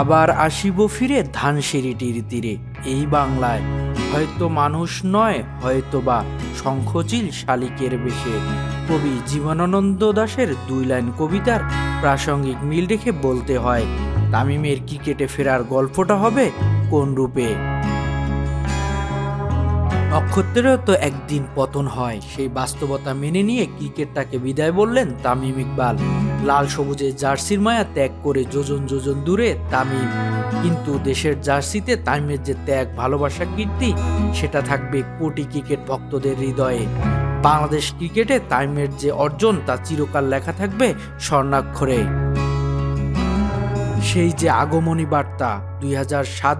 আবার আসিব ফিরে ধানসিঁড়িটির তীরে। এই বাংলায় হয়তো মানুষ নয় হয়তো বা শঙ্খচিল শালিকের বেশে। কবি জীবনানন্দ দাশের দুই লাইন কবিতার প্রাসঙ্গিক মিল রেখে বলতে হয়, তামিমের ক্রিকেটে ফেরার গল্পটা হবে কোন রূপে? নক্ষত্রেরও তো একদিন পতন হয়, সেই বাস্তবতা মেনে নিয়ে ক্রিকেটটাকে বিদায় বললেন তামিম ইকবাল। লাল সবুজের জার্সির মায়া ত্যাগ করে যোজন যোজন দূরে তামিম। কিন্তু দেশের জার্সিতে তামিমের যে ত্যাগ, ভালোবাসা, কীর্তি, সেটা থাকবে কোটি ক্রিকেট ভক্তদের হৃদয়ে। বাংলাদেশ ক্রিকেটে তামিমের যে অর্জন, তা চিরকাল লেখা থাকবে স্বর্ণাক্ষরে। সেই যে আগমনী বার্তা দুই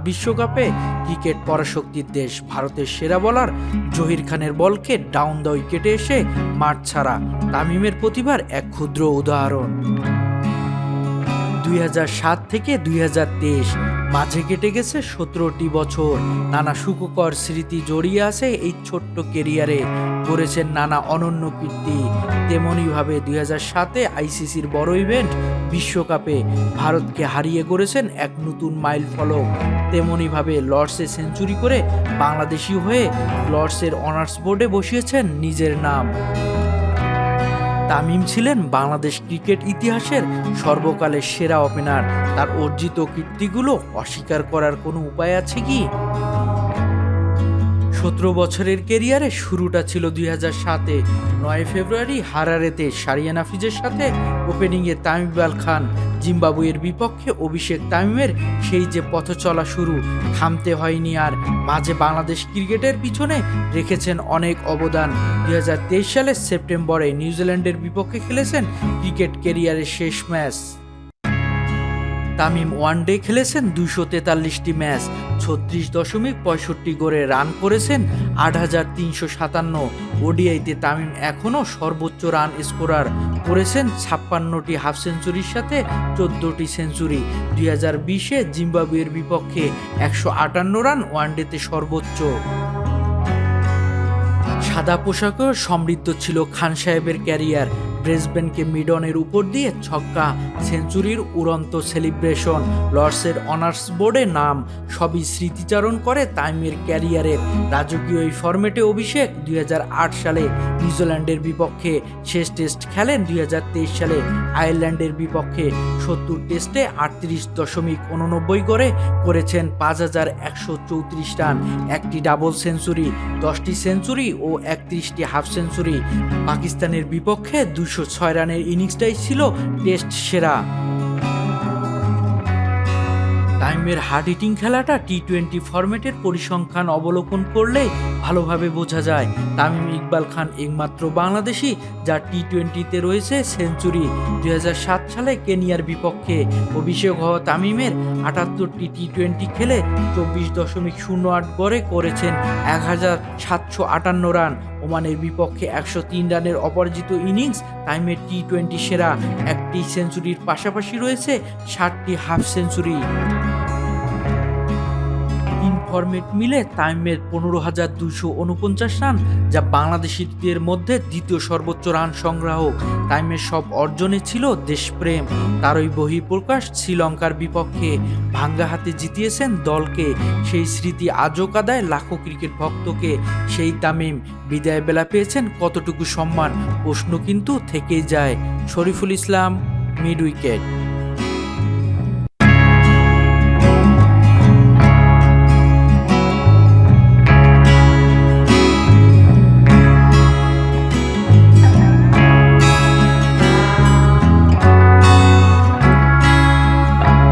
বিশ্বকাপে ক্রিকেট পরাশক্তির দেশ ভারতের সেরা বলার জহির খানের বলকে ডাউন দ্য উইকেটে এসে মাঠ ছাড়া তামিমের প্রতিভার এক ক্ষুদ্র উদাহরণ। দুই থেকে দুই হাজার তেইশ মাঝে কেটে গেছে সতেরোটি বছর। নানা সুখকর স্মৃতি জড়িয়ে আছে এই ছোট্ট কেরিয়ারে। করেছেন নানা অনন্য কীর্তি। তেমনইভাবে দুই হাজার সাতে আইসিসির বড় ইভেন্ট বিশ্বকাপে ভারতকে হারিয়ে গড়েছেন এক নতুন মাইল ফলক। তেমনইভাবে লর্ডসে সেঞ্চুরি করে বাংলাদেশি হয়ে লর্ডসের অনার্স বোর্ডে বসিয়েছেন নিজের নাম। তামিম ছিলেন বাংলাদেশ ক্রিকেট ইতিহাসের সর্বকালের সেরা ওপেনার তার অর্জিত কীর্তিগুলো অস্বীকার করার কোনো উপায় আছে কি? সতেরো বছরের কেরিয়ারে শুরুটা ছিল দুই হাজার সাতে। নয় ফেব্রুয়ারি হারারেতে সারিয়ানা ফিজের সাথে ওপেনিংয়ে তামিম খান জিম্বাবুয়ের বিপক্ষে অভিষেক তামিমের সেই যে পথ চলা শুরু, থামতে হয়নি আর মাঝে বাংলাদেশ ক্রিকেটের পিছনে রেখেছেন অনেক অবদান। দুই হাজার তেইশ সালের সেপ্টেম্বরে নিউজিল্যান্ডের বিপক্ষে খেলেছেন ক্রিকেট কেরিয়ারের শেষ ম্যাচ। তামিম ওয়ান ডে খেলেছেন দুশো তেতাল্লিশটি ম্যাচ। ছত্রিশ দশমিক পঁয়ষট্টি গড়ে রান করেছেন আট হাজার তিনশো সাতান্ন। ওডিআইতে তামিম এখনও সর্বোচ্চ রান স্কোরার করেছেন ছাপ্পান্নটি হাফ সেঞ্চুরির সাথে চোদ্দোটি সেঞ্চুরি। দুই হাজার বিশে জিম্বাবুয়ের বিপক্ষে একশো আটান্ন রান ওয়ানডেতে সর্বোচ্চ। সাদা পোশাকেও সমৃদ্ধ ছিল খান সাহেবের ক্যারিয়ার। ব্রেসবেনকে মিডনের উপর দিয়ে ছক্কা, সেঞ্চুরির উড়ন্ত সেলিব্রেশন। লর্ডসের অনার্স বোর্ডে নাম, সবই স্মৃতিচারণ করে তাইমের ক্যারিয়ারের রাজকীয় এই ফরম্যাটে অভিষেক দুই হাজার আট সালে নিউজিল্যান্ডের বিপক্ষে শেষ টেস্ট খেলেন, দুই হাজার তেইশ সালে আয়ারল্যান্ডের বিপক্ষে সত্তর টেস্টে আটত্রিশ দশমিক উননব্বই করে করেছেন পাঁচ হাজার একশো চৌত্রিশ রান, একটি ডাবল সেঞ্চুরি, দশটি সেঞ্চুরি ও একত্রিশটি হাফ সেঞ্চুরি। পাকিস্তানের বিপক্ষে দুশো ছয় রানের ইনিংসটাই ছিল টেস্ট সেরা। টাইমের হার্ড হিটিং খেলাটা টি টোয়েন্টি ফরম্যাটের পরিসংখ্যান অবলোকন করলে ভালোভাবে বোঝা যায়। তামিম ইকবাল খান একমাত্র বাংলাদেশি যার টি টোয়েন্টিতে রয়েছে সেঞ্চুরি। দুই হাজার সাত সালে কেনিয়ার বিপক্ষে অভিষেক হওয়া তামিমের আটাত্তরটি টি টোয়েন্টি খেলে চব্বিশ দশমিক শূন্য আট গড়ে করেছেন এক হাজার সাতশো আটান্ন রান। ওমানের বিপক্ষে একশো তিন রানের অপরাজিত ইনিংস টাইমের টি টোয়েন্টি সেরা একটি সেঞ্চুরির পাশাপাশি রয়েছে ষাটটি হাফ সেঞ্চুরি। ফরম্যাট মিলে তাইমের পনেরো হাজার দুশো উনপঞ্চাশ রান, যা বাংলাদেশিদের মধ্যে দ্বিতীয় সর্বোচ্চ রান সংগ্রাহক। তাইমের সব অর্জনে ছিল দেশপ্রেম। তারই বহিঃপ্রকাশ শ্রীলঙ্কার বিপক্ষে ভাঙ্গা হাতে জিতিয়েছেন দলকে। সেই স্মৃতি আজও কাদায় লাখো ক্রিকেট ভক্তকে। সেই তামিম বিদায় বেলা পেয়েছেন কতটুকু সম্মান, প্রশ্ন কিন্তু থেকেই যায়। Shoriful Islam, mid wicket.